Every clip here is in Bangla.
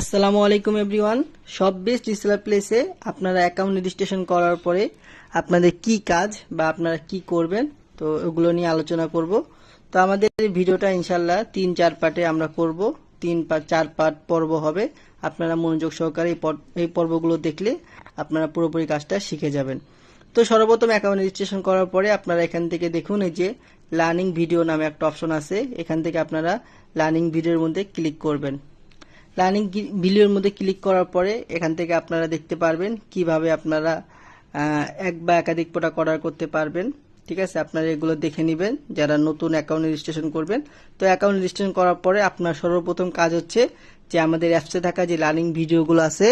আসসালামু আলাইকুম, এভরিওয়ান। সব বেস্ট ডিসেলার প্লেসে আপনারা অ্যাকাউন্ট রেজিস্ট্রেশন করার পরে আপনাদের কি কাজ বা আপনারা কি করবেন, তো ওগুলো নিয়ে আলোচনা করব। তো আমাদের ভিডিওটা ইনশাল্লাহ তিন চার পার্টে আমরা করব। তিন চার পার্ট পর্ব হবে। আপনারা মনোযোগ সহকারে এই পর্বগুলো দেখলে আপনারা পুরোপুরি কাজটা শিখে যাবেন। তো সর্বপ্রথম অ্যাকাউন্ট রেজিস্ট্রেশন করার পরে আপনারা এখান থেকে দেখুন, এই যে লার্নিং ভিডিও নামে একটা অপশন আছে। এখান থেকে আপনারা লার্নিং ভিডিওর মধ্যে ক্লিক করবেন। লার্নিং ভিডিওর মধ্যে ক্লিক করার পরে এখান থেকে আপনারা দেখতে পারবেন কীভাবে আপনারা এক বা একাধিক প্রোডাক্ট অর্ডার করতে পারবেন। ঠিক আছে? আপনারা এগুলো দেখে নেবেন। যারা নতুন অ্যাকাউন্ট রেজিস্ট্রেশন করবেন, তো অ্যাকাউন্ট রেজিস্ট্রেশন করার পরে আপনার সর্বপ্রথম কাজ হচ্ছে যে আমাদের অ্যাপসে থাকা যে লার্নিং ভিডিওগুলো আছে,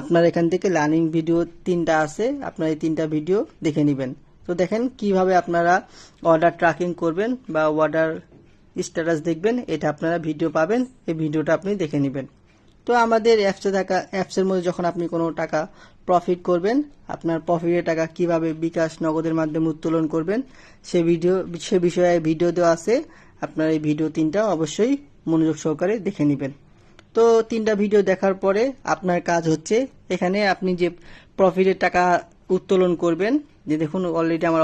আপনার এখান থেকে লার্নিং ভিডিও তিনটা আছে, আপনারা এই তিনটা ভিডিও দেখে নেবেন। তো দেখেন কীভাবে আপনারা অর্ডার ট্র্যাকিং করবেন বা অর্ডার স্ট্যাটাস দেখবেন, এটা আপনারা ভিডিও পাবেন। এই ভিডিওটা আপনি দেখে নেবেন। তো আমাদের অ্যাপসে থাকা অ্যাপসের মধ্যে যখন আপনি কোনো টাকা প্রফিট করবেন, আপনার প্রফিটের টাকা কীভাবে বিকাশ নগদের মাধ্যমে উত্তোলন করবেন, সে ভিডিও সে বিষয়ে ভিডিও দেওয়া আছে। আপনার এই ভিডিও তিনটা অবশ্যই মনোযোগ সহকারে দেখে নেবেন। তো তিনটা ভিডিও দেখার পরে আপনার কাজ হচ্ছে, এখানে আপনি যে প্রফিটের টাকা উত্তোলন করবেন, যে দেখুন অলরেডি আমার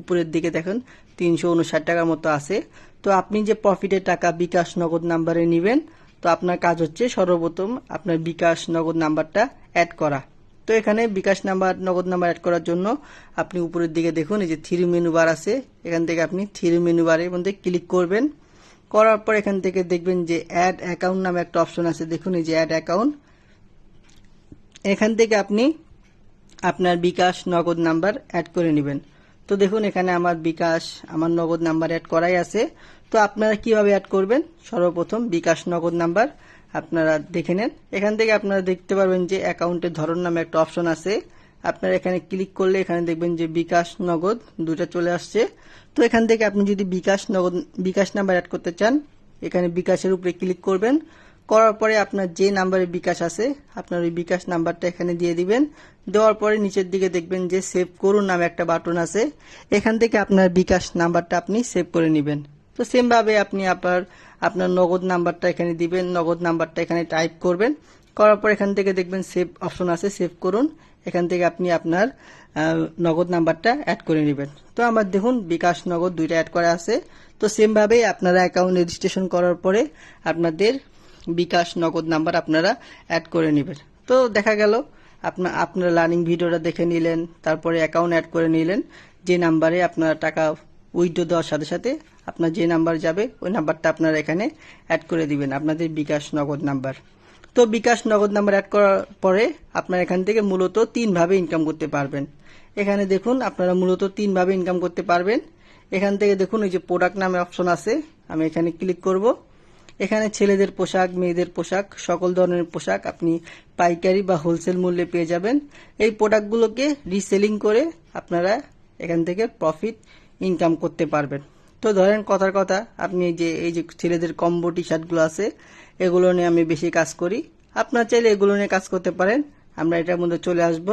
উপরের দিকে দেখেন, তিনশো উনষাট টাকার মতো আছে। তো আপনি যে প্রফিটের টাকা বিকাশ নগদ নাম্বারে নেবেন তো আপনার কাজ হচ্ছে সর্বপ্রথম আপনার বিকাশ নগদ নাম্বারটা অ্যাড করা। তো এখানে bKash number, Nagad number add করার জন্য আপনি উপরের দিকে দেখুন, এই যে থ্রি মেনু বার আছে, এখান থেকে আপনি থ্রি মেনু বারের মধ্যে ক্লিক করবেন। করার পর এখান থেকে দেখবেন যে অ্যাড অ্যাকাউন্ট নামে একটা অপশন আছে, দেখুন এই যে অ্যাড অ্যাকাউন্ট এখান থেকে আপনি আপনার বিকাশ নগদ নাম্বার অ্যাড করে নেবেন। তো দেখুন, এখানে আমার বিকাশ, আমার নগদ নাম্বার অ্যাড করাই আছে। তো আপনারা কীভাবে অ্যাড করবেন? সর্বপ্রথম বিকাশ নগদ নাম্বার আপনারা দেখে নেন। এখান থেকে আপনারা দেখতে পারবেন যে অ্যাকাউন্টের ধরন নামে একটা অপশন আছে। আপনারা এখানে ক্লিক করলে এখানে দেখবেন যে বিকাশ নগদ দুটা চলে আসছে। তো এখান থেকে আপনি যদি বিকাশ নগদ, বিকাশ নাম্বার অ্যাড করতে চান, এখানে বিকাশের উপরে ক্লিক করবেন। করার পরে আপনার যে নাম্বারে বিকাশ আছে, আপনার ওই বিকাশ নাম্বারটা এখানে দিয়ে দিবেন। দেওয়ার পরে নিচের দিকে দেখবেন যে সেভ করুন নামে একটা বাটন আছে। এখান থেকে আপনার বিকাশ নাম্বারটা আপনি সেভ করে নেবেন। তো সেমভাবে আপনি আপনার আপনার নগদ নাম্বারটা এখানে দিবেন, নগদ নাম্বারটা এখানে টাইপ করবেন। করার পর এখান থেকে দেখবেন সেভ অপশন আছে, সেভ করুন। এখান থেকে আপনি আপনার নগদ নাম্বারটা অ্যাড করে নেবেন। তো আমার দেখুন বিকাশ নগদ দুইটা অ্যাড করা আছে। তো সেম ভাবে আপনারা অ্যাকাউন্ট রেজিস্ট্রেশন করার পরে আপনাদের বিকাশ নগদ নাম্বার আপনারা অ্যাড করে নেবেন। তো দেখা গেল আপনার আপনারা লার্নিং ভিডিওটা দেখে নিলেন, তারপরে অ্যাকাউন্ট অ্যাড করে নিলেন, যে নাম্বারে আপনার টাকা উইথড্র দেওয়ার সাথে সাথে আপনার যে নাম্বার যাবে, ওই নাম্বারটা আপনারা এখানে অ্যাড করে দিবেন, আপনাদের বিকাশ নগদ নাম্বার তো বিকাশ নগদ নাম্বার অ্যাড করার পরে আপনার এখান থেকে মূলত তিনভাবে ইনকাম করতে পারবেন। এখানে দেখুন, আপনারা মূলত তিনভাবে ইনকাম করতে পারবেন। এখান থেকে দেখুন এই যে প্রোডাক্ট নামে অপশন আছে, আমি এখানে ক্লিক করব। এখানে ছেলেদের পোশাক, মেয়েদের পোশাক, সকল ধরনের পোশাক আপনি পাইকারি বা হোলসেল মূল্যে পেয়ে যাবেন। এই প্রোডাক্টগুলোকে রিসেলিং করে আপনারা এখান থেকে প্রফিট ইনকাম করতে পারবেন। তো ধরেন কথার কথা, আপনি যে, এই যে ছেলেদের কম্বো টি শার্টগুলো আছে, এগুলো নিয়ে আমি বেশি কাজ করি। আপনার চাইলে এগুলো নিয়ে কাজ করতে পারেন। আমরা এটার মধ্যে চলে আসব।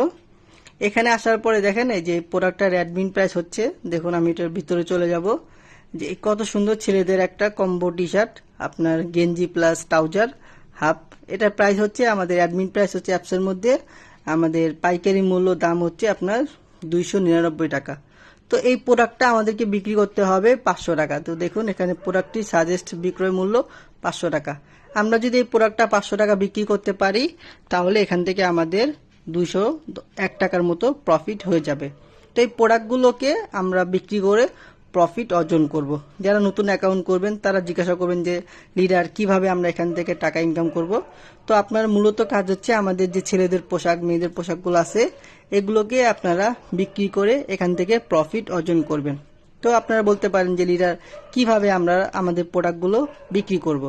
এখানে আসার পরে দেখেন এই যে প্রোডাক্টটার অ্যাডমিন প্রাইস হচ্ছে। দেখুন আমি এটার ভিতরে চলে যাব। যে কত সুন্দর ছেলেদের একটা কম্বো টি শার্ট আপনার গেঞ্জি প্লাস ট্রাউজার হাফ এটার প্রাইস হচ্ছে, আমাদের অ্যাডমিন প্রাইস হচ্ছে অ্যাপসের মধ্যে, আমাদের পাইকারি মূল্য দাম হচ্ছে আপনার দুইশো নিরানব্বই টাকা। তো এই প্রোডাক্টটা আমাদেরকে বিক্রি করতে হবে পাঁচশো টাকা। তো দেখুন, এখানে প্রোডাক্টটি সাজেস্ট বিক্রয় মূল্য পাঁচশো টাকা। আমরা যদি এই প্রোডাক্টটা পাঁচশো টাকা বিক্রি করতে পারি, তাহলে এখান থেকে আমাদের দুইশো এক টাকার মতো প্রফিট হয়ে যাবে। তো এই প্রোডাক্টগুলোকে আমরা বিক্রি করে প্রফিট অর্জন করব। যারা নতুন অ্যাকাউন্ট করবেন, তারা জিজ্ঞাসা করবেন যে লিডার কীভাবে আমরা এখান থেকে টাকা ইনকাম করব? তো আপনার মূলত কাজ হচ্ছে আমাদের যে ছেলেদের পোশাক, মেয়েদের পোশাকগুলো আছে, এগুলোকে আপনারা বিক্রি করে এখান থেকে প্রফিট অর্জন করবেন। তো আপনারা বলতে পারেন যে লিডার কীভাবে আমরা আমাদের প্রোডাক্টগুলো বিক্রি করব?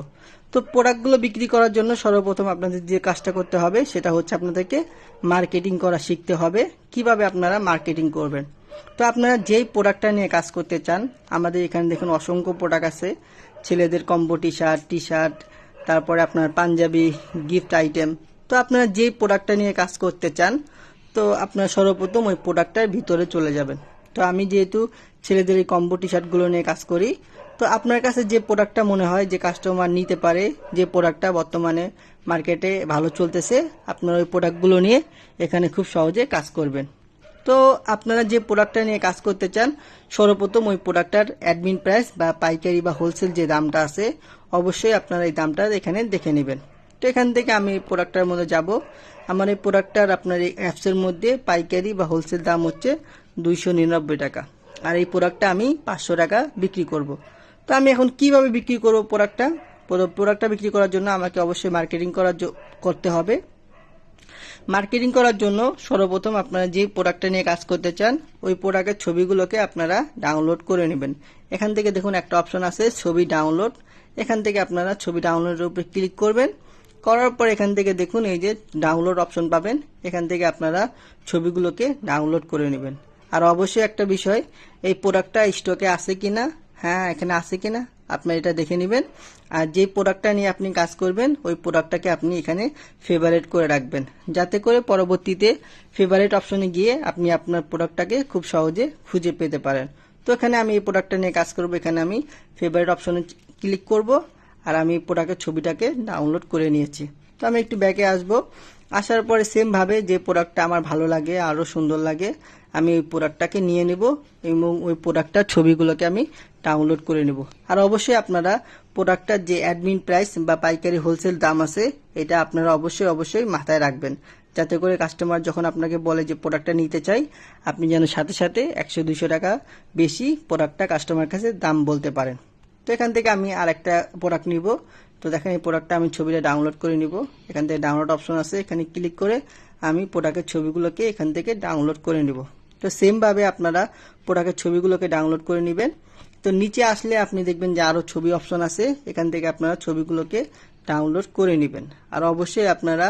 তো প্রোডাক্টগুলো বিক্রি করার জন্য সর্বপ্রথম আপনাদের যে কাজটা করতে হবে, সেটা হচ্ছে আপনাদেরকে মার্কেটিং করা শিখতে হবে। কীভাবে আপনারা মার্কেটিং করবেন? তো আপনারা যেই প্রোডাক্টটা নিয়ে কাজ করতে চান, আমাদের এখানে দেখুন অসংখ্য প্রোডাক্ট আছে। ছেলেদের combo T shirt T shirt তারপরে আপনার পাঞ্জাবি গিফট আইটেম তো আপনারা যেই প্রোডাক্টটা নিয়ে কাজ করতে চান, তো আপনারা সর্বপ্রথম ওই প্রোডাক্টটার ভিতরে চলে যাবেন। তো আমি যেহেতু ছেলেদের এই কম্বো টি শার্টগুলো নিয়ে কাজ করি, তো আপনার কাছে যে প্রোডাক্টটা মনে হয় যে কাস্টমার নিতে পারে, যে প্রোডাক্টটা বর্তমানে মার্কেটে ভালো চলতেছে, আপনারা ওই প্রোডাক্টগুলো নিয়ে এখানে খুব সহজে কাজ করবেন। তো আপনারা যে প্রোডাক্টটা নিয়ে কাজ করতে চান, সর্বপ্রথম ওই প্রোডাক্টটার অ্যাডমিন প্রাইস বা পাইকারি বা হোলসেল যে দামটা আছে, অবশ্যই আপনারা এই দামটা এখানে দেখে নেবেন। তো এখান থেকে আমি এই প্রোডাক্টটার মধ্যে যাব। আমার এই প্রোডাক্টটার আপনার এই অ্যাপসের মধ্যে পাইকারি বা হোলসেল দাম হচ্ছে দুইশো নিরানব্বই টাকা। আর এই প্রোডাক্টটা আমি পাঁচশো টাকা বিক্রি করব। তো আমি এখন কীভাবে বিক্রি করব প্রোডাক্টটা প্রোডাক্টটা বিক্রি করার জন্য আমাকে অবশ্যই মার্কেটিং করার করতে হবে। মার্কেটিং করার জন্য সর্বপ্রথম আপনারা যে প্রোডাক্টটা নিয়ে কাজ করতে চান, ওই প্রোডাক্টের ছবিগুলোকে আপনারা ডাউনলোড করে নেবেন। এখান থেকে দেখুন একটা অপশন আছে, ছবি ডাউনলোড এখান থেকে আপনারা ছবি ডাউনলোডের উপরে ক্লিক করবেন। করার পর এখান থেকে দেখুন এই যে ডাউনলোড অপশন পাবেন। এখান থেকে আপনারা ছবিগুলোকে ডাউনলোড করে নেবেন। আর অবশ্যই একটা বিষয়, এই প্রোডাক্টটা স্টকে আছে কিনা হ্যাঁ এখানে আছে কিনা আপনি এটা দেখে নেবেন। আর যে প্রোডাক্টটা নিয়ে আপনি কাজ করবেন, ওই প্রোডাক্টটাকে আপনি এখানে ফেভারেট করে রাখবেন। যাতে করে পরবর্তীতে ফেভারেট অপশনে গিয়ে আপনি আপনার প্রোডাক্টটাকে খুব সহজে খুঁজে পেতে পারেন। তো এখানে আমি এই প্রোডাক্টটা নিয়ে কাজ করব, এখানে আমি ফেভারিট অপশনে ক্লিক করব, আর আমি প্রোডাক্টের ছবিটাকে ডাউনলোড করে নিয়েছি। তো আমি একটু ব্যাকে আসব। আসার পরে সেম ভাবে যে প্রোডাক্টটা আমার ভালো লাগে, আরও সুন্দর লাগে, আমি ওই প্রোডাক্টটাকে নিয়ে নেব এবং ওই প্রোডাক্টটার ছবিগুলোকে আমি ডাউনলোড করে নেব। আর অবশ্যই আপনারা প্রোডাক্টটার যে অ্যাডমিন প্রাইস বা পাইকারি হোলসেল দাম আছে, এটা আপনারা অবশ্যই অবশ্যই মাথায় রাখবেন। যাতে করে কাস্টমার যখন আপনাকে বলে যে প্রোডাক্টটা নিতে চাই, আপনি যেন সাথে সাথে একশো দুশো টাকা বেশি প্রোডাক্টটা কাস্টমার কাছে দাম বলতে পারেন। তো এখান থেকে আমি আর একটা প্রোডাক্ট নিব তো দেখেন এই প্রোডাক্টটা আমি ছবিটা ডাউনলোড করে নিব। এখান থেকে ডাউনলোড অপশন আছে, এখানে ক্লিক করে আমি প্রোডাক্টের ছবিগুলোকে এখান থেকে ডাউনলোড করে নিব। তো সেম ভাবে আপনারা প্রোডাক্টের ছবিগুলোকে ডাউনলোড করে নেবেন। তো নিচে আসলে আপনি দেখবেন যে আরও ছবি অপশন আছে, এখান থেকে আপনারা ছবিগুলোকে ডাউনলোড করে নেবেন। আর অবশ্যই আপনারা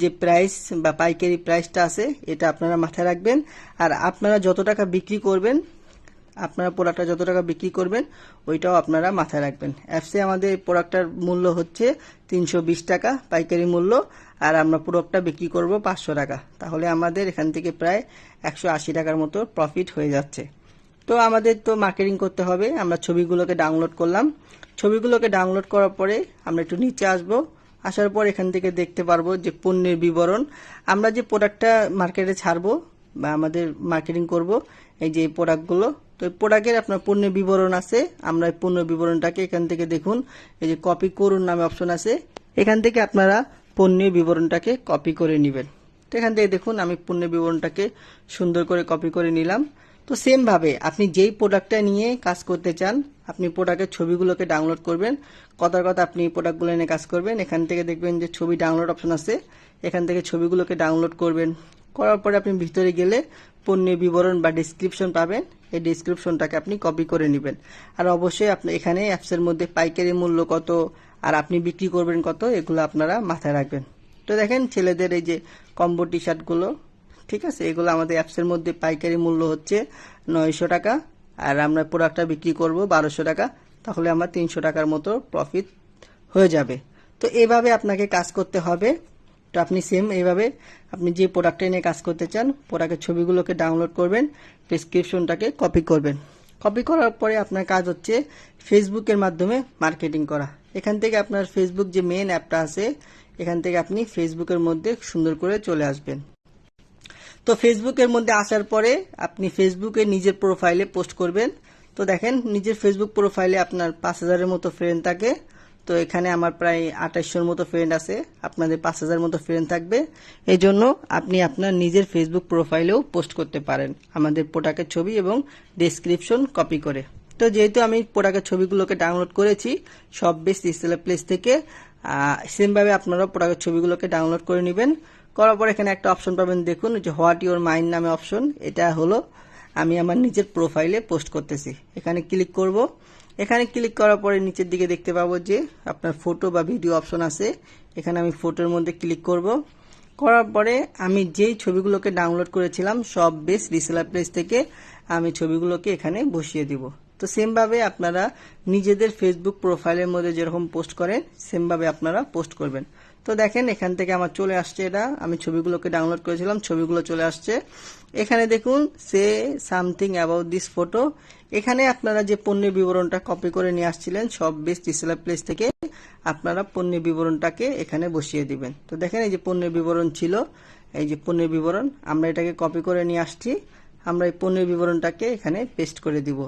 যে প্রাইস বা পাইকারি প্রাইসটা আছে, এটা আপনারা মাথায় রাখবেন। আর আপনারা যত টাকা বিক্রি করবেন আপনারা প্রোডাক্টটা যত টাকা বিক্রি করবেন, ওইটাও আপনারা মাথায় রাখবেন। অ্যাপসে আমাদের প্রোডাক্টটার মূল্য হচ্ছে তিনশো বিশ টাকা পাইকারি মূল্য, আর আমরা প্রোডাক্টটা বিক্রি করব পাঁচশো টাকা। তাহলে আমাদের এখান থেকে প্রায় একশো আশি টাকার মতো প্রফিট হয়ে যাচ্ছে। তো আমাদের তো মার্কেটিং করতে হবে, আমরা ছবিগুলোকে ডাউনলোড করলাম। ছবিগুলোকে ডাউনলোড করার পরে আমরা একটু নিচে আসব। আসার পর এখান থেকে দেখতে পারব যে পণ্যের বিবরণ। আমরা যে প্রোডাক্টটা মার্কেটে ছাড়বো বা আমাদের মার্কেটিং করব, এই যে প্রোডাক্টগুলো তো এই প্রোডাক্টের আপনার পণ্যের বিবরণ আছে, আমরা এই পণ্য বিবরণটাকে এখান থেকে দেখুন, এই যে কপি করুন নামে অপশন আছে। এখান থেকে আপনারা পণ্যের বিবরণটাকে কপি করে নেবেন। তো এখান থেকে দেখুন, আমি পণ্যের বিবরণটাকে সুন্দর করে কপি করে নিলাম। তো সেম ভাবে আপনি যেই প্রোডাক্টটা নিয়ে কাজ করতে চান, আপনি প্রোডাক্টের ছবিগুলোকে ডাউনলোড করবেন। কথার কথা আপনি প্রোডাক্টগুলো নিয়ে কাজ করবেন। এখান থেকে দেখবেন যে ছবি ডাউনলোড অপশন আছে। এখান থেকে ছবিগুলোকে ডাউনলোড করবেন। করার পরে আপনি ভিতরে গেলে পণ্যের বিবরণ বা ডিসক্রিপশন পাবেন। এই ডিসক্রিপশনটাকে আপনি কপি করে নেবেন। আর অবশ্যই আপনি এখানে অ্যাপসের মধ্যে পাইকারি মূল্য কত, আর আপনি বিক্রি করবেন কত, এগুলো আপনারা মাথায় রাখবেন। তো দেখেন ছেলেদের এই যে কম্বো টি শার্টগুলো ঠিক আছে? এগুলো আমাদের অ্যাপসের মধ্যে পাইকারি মূল্য হচ্ছে নয়শো টাকা, আর আমরা প্রোডাক্টটা বিক্রি করব বারোশো টাকা, তাহলে আমার তিনশো টাকার মতো প্রফিট হয়ে যাবে। তো এভাবে আপনাকে কাজ করতে হবে। তো আপনি সেম এইভাবে আপনি যে প্রোডাক্টটা নিয়ে কাজ করতে চান প্রোডাক্টের ছবিগুলোকে ডাউনলোড করবেন প্রেসক্রিপশনটাকে কপি করবেন। কপি করার পরে আপনার কাজ হচ্ছে ফেসবুকের মাধ্যমে মার্কেটিং করা। এখান থেকে আপনার ফেসবুক যে মেন অ্যাপটা আছে, এখান থেকে আপনি ফেসবুকের মধ্যে সুন্দর করে চলে আসবেন। তো ফেসবুকের মধ্যে আসার পরে আপনি ফেসবুকে নিজের প্রোফাইলে পোস্ট করবেন। তো দেখেন, নিজের ফেসবুক প্রোফাইলে আপনার পাঁচ হাজারের মতো ফ্রেন্ড থাকে। তো এখানে আমার প্রায় আঠাশশোর মতো ফ্রেন্ড আছে। আপনাদের পাঁচ হাজার মতো ফ্রেন্ড থাকবে। এই জন্য আপনি আপনার নিজের ফেসবুক প্রোফাইলেও পোস্ট করতে পারেন আমাদের প্রোডাক্টের ছবি এবং ডেসক্রিপশন কপি করে। তো যেহেতু আমি প্রোডাক্টের ছবিগুলোকে ডাউনলোড করেছি, সব বেশ ডিসপ্লে প্লেস থেকে সেমভাবে আপনারাও প্রোডাক্টের ছবিগুলোকে ডাউনলোড করে নেবেন। করার পর এখানে একটা অপশন পাবেন, দেখুন, যে হোয়াট ইউর মাইন্ড নামে অপশন এটা হলো, আমি আমার নিজের প্রোফাইলে পোস্ট করতেছি। এখানে ক্লিক করব। এখানে ক্লিক করার পরে নিচের দিকে দেখতে পাবো যে আপনার ফটো বা ভিডিও অপশন আছে। এখানে আমি ফটোর মধ্যে ক্লিক করব। করার পরে আমি যেই ছবিগুলোকে ডাউনলোড করেছিলাম, সব বেস রিসেলার প্লেস থেকে আমি ছবিগুলোকে এখানে বসিয়ে দিব। তো সেমভাবে আপনারা নিজেদের ফেসবুক প্রোফাইলের মধ্যে যেরকম পোস্ট করেন সেমভাবে আপনারা পোস্ট করবেন। তো দেখেন, এখান থেকে আমার চলে আসছে এটা। আমি ছবিগুলোকে ডাউনলোড করেছিলাম, ছবিগুলো চলে আসছে। এখানে দেখুন, সে সামথিং অ্যাবাউট দিস ফটো এখানে আপনারা যে পণ্যের বিবরণটা কপি করে নিয়ে আসছিলেন, সব বেস্ট ডিসেলার প্লেস থেকে আপনারা পণ্যের বিবরণটাকে এখানে বসিয়ে দিবেন। তো দেখেন, এই যে পণ্যের বিবরণ ছিল, এই যে পণ্যের বিবরণ, আমরা এটাকে কপি করে নিয়ে আসছি। আমরা এই পণ্যের বিবরণটাকে এখানে পেস্ট করে দিব।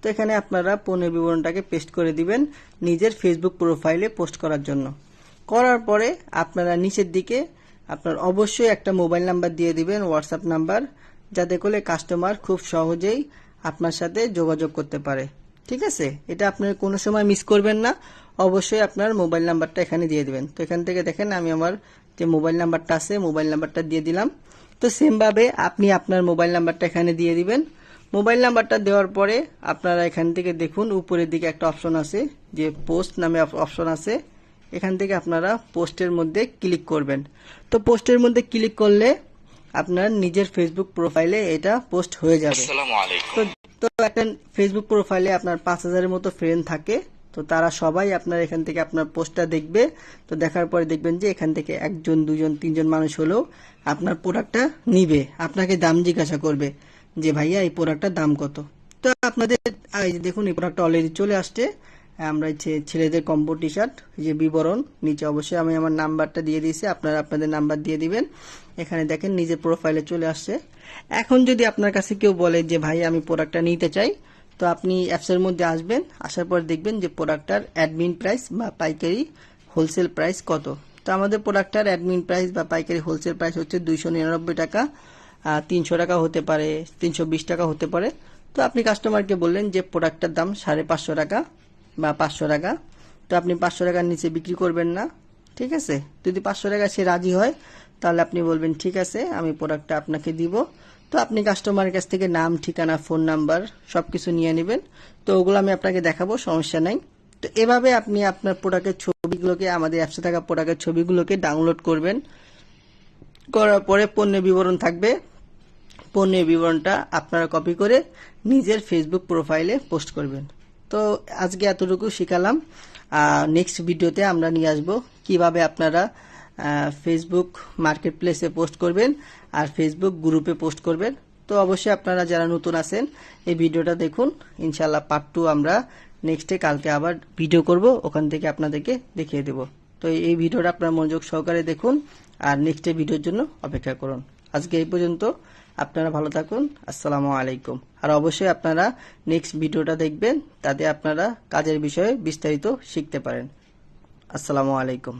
তো এখানে আপনারা পণ্যের বিবরণটাকে পেস্ট করে দিবেন নিজের ফেসবুক প্রোফাইলে পোস্ট করার জন্য। করার পরে আপনারা নিচের দিকে আপনার অবশ্যই একটা মোবাইল নাম্বার দিয়ে দিবেন হোয়াটসঅ্যাপ নাম্বার, যাতে করে কাস্টমার খুব সহজেই আপনার সাথে যোগাযোগ করতে পারে। ঠিক আছে? এটা আপনার কোনো সময় মিস করবেন না। অবশ্যই আপনার মোবাইল নাম্বারটা এখানে দিয়ে দিবেন। তো এখান থেকে দেখেন আমি আমার যে মোবাইল নাম্বারটা আছে, মোবাইল নাম্বারটা দিয়ে দিলাম। তো সেমভাবে আপনি আপনার মোবাইল নাম্বারটা এখানে দিয়ে দিবেন। মোবাইল নাম্বারটা দেওয়ার পরে আপনারা এখান থেকে দেখুন, উপরের দিকে একটা অপশন আছে, যে পোস্ট নামে অপশন আছে। এখান থেকে আপনারা পোস্টের মধ্যে ক্লিক করবেন। তো পোস্টের মধ্যে ক্লিক করলে আপনার নিজের ফেসবুক প্রোফাইলে এটা পোস্ট হয়ে যাবে। তো তো একটা ফেসবুক প্রোফাইলে আপনার পাঁচ হাজারের মতো ফ্রেন্ড থাকে তো তারা সবাই আপনার এখান থেকে আপনার পোস্টটা দেখবে। তো দেখার পরে দেখবেন যে এখান থেকে একজন দুজন তিনজন মানুষ হলেও আপনার প্রোডাক্টটা নিবে আপনাকে দাম জিজ্ঞাসা করবে যে ভাইয়া এই প্রোডাক্টটার দাম কত? তো আপনাদের দেখুন এই প্রোডাক্টটা অলরেডি চলে আসছে। আমরা ছেলেদের কম্বো টি শার্ট যে বিবরণ, নিচে অবশ্যই আমি আমার নাম্বারটা দিয়ে দিয়েছি, আপনারা আপনাদের নাম্বার দিয়ে দিবেন। এখানে দেখেন নিজের প্রোফাইলে চলে আসছে। এখন যদি আপনার কাছে কেউ বলে যে, ভাই, আমি প্রোডাক্টটা নিতে চাই, তো আপনি অ্যাপসের মধ্যে আসবেন, আসার পর দেখবেন যে প্রোডাক্টটার অ্যাডমিন প্রাইস বা পাইকারি হোলসেল প্রাইস কত। তো আমাদের প্রোডাক্টটার অ্যাডমিন প্রাইস বা পাইকারি হোলসেল প্রাইস হচ্ছে দুইশো নিরানব্বই টাকা তিনশো টাকা হতে পারে, তিনশো বিশ টাকা হতে পারে। তো আপনি কাস্টমারকে বললেন যে প্রোডাক্টটার দাম সাড়ে পাঁচশো টাকা। বা পাঁচশো টাকা। তো আপনি পাঁচশো টাকার নিচে বিক্রি করবেন না, ঠিক আছে? যদি পাঁচশো টাকা সে রাজি হয়, তাহলে আপনি বলবেন, ঠিক আছে, আমি প্রোডাক্টটা আপনাকে দিব। তো আপনি কাস্টমারের কাছ থেকে নাম, ঠিকানা ফোন নাম্বার সব কিছু নিয়ে নেবেন। তো ওগুলো আমি আপনাকে দেখাবো, সমস্যা নাই। তো এভাবে আপনি আপনার প্রোডাক্টের ছবিগুলোকে, আমাদের অ্যাপসে থাকা প্রোডাক্টের ছবিগুলোকে ডাউনলোড করবেন। করার পরে পণ্যের বিবরণ থাকবে। পণ্যের বিবরণটা আপনারা কপি করে নিজের ফেসবুক প্রোফাইলে পোস্ট করবেন। তো আজকে এতটুকু শিখালাম। নেক্সট ভিডিওতে আমরা নিয়ে আসব কীভাবে আপনারা ফেসবুক মার্কেট প্লেসে পোস্ট করবেন আর ফেসবুক গ্রুপে পোস্ট করবেন। তো অবশ্যই আপনারা যারা নতুন আছেন, এই ভিডিওটা দেখুন। ইনশাল্লাহ পার্ট টু আমরা নেক্সটে কালকে আবার ভিডিও করব। ওখান থেকে আপনাদেরকে দেখিয়ে দেব। তো এই ভিডিওটা আপনার মনোযোগ সহকারে দেখুন আর নেক্সটে ভিডিওর জন্য অপেক্ষা করুন। আজকে এই পর্যন্ত। আপনারা ভালো থাকুন। আসসালামু আলাইকুম। আর অবশ্যই আপনারা নেক্সট ভিডিওটা দেখবেন, তাতে আপনারা কাজের বিষয়ে বিস্তারিত শিখতে পারেন। আসসালামু আলাইকুম।